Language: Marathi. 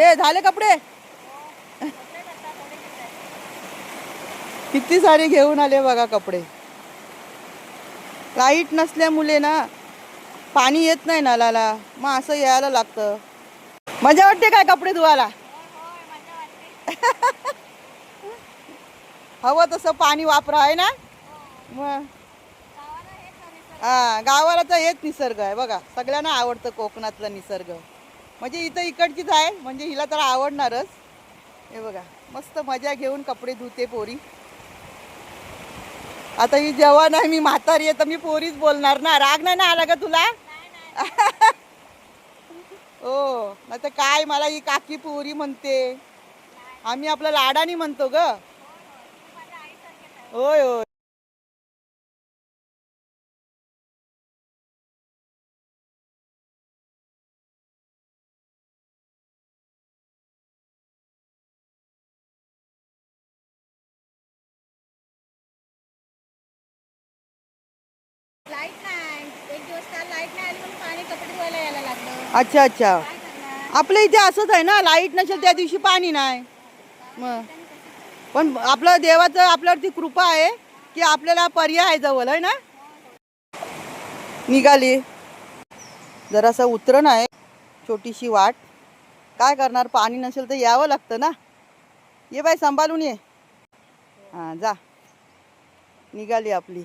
ए झाले कपडे? किती साडी घेऊन आले बघा कपडे. लाइट नसल्यामुळे ना पाणी येत नाही नळाला. मग असं यायला लागतं. मजा वाटते काय कपडे धुवायला? हवं तसं पाणी वापरा आहे ना? मग. हा गावाला तर हेच निसर्ग आहे बघा. सगळ्यांना आवडतं कोकणातला निसर्ग. म्हणजे इथं इकडचीच आहे म्हणजे हिला तर आवडणारच. हे बघा मस्त मजा घेऊन कपडे धुते पोरी. आता ही जेव्हा नाही मी म्हातारी आहे तर मी पोरीच बोलणार ना. राग नाही ना आला का तुला? हो नाही तर काय मला ही काकी पोरी म्हणते? आम्ही आपलं लाडानी म्हणतो ग. होय होय. लाइट नाही. एक दिवस काल लाइट नाही आली म्हणून पाणी कपडे धुवायला यायला लागलं. अच्छा अच्छा. काय करणार? आपल्या इथे असंच आहे ना लाइट नसेल त्या दिवशी पाणी नाही. मग पण आपलं देवाचं आपल्यावरती कृपा आहे की आपल्याला पर्याय आहे जवळ आहे ना? निघाली. जरासं उतरण आहे छोटीशी वाट. काय करणार पाणी नसेल तर यावं लागतं ना? ये बाई सांभाळून ये. हां जा. निघाली आपली.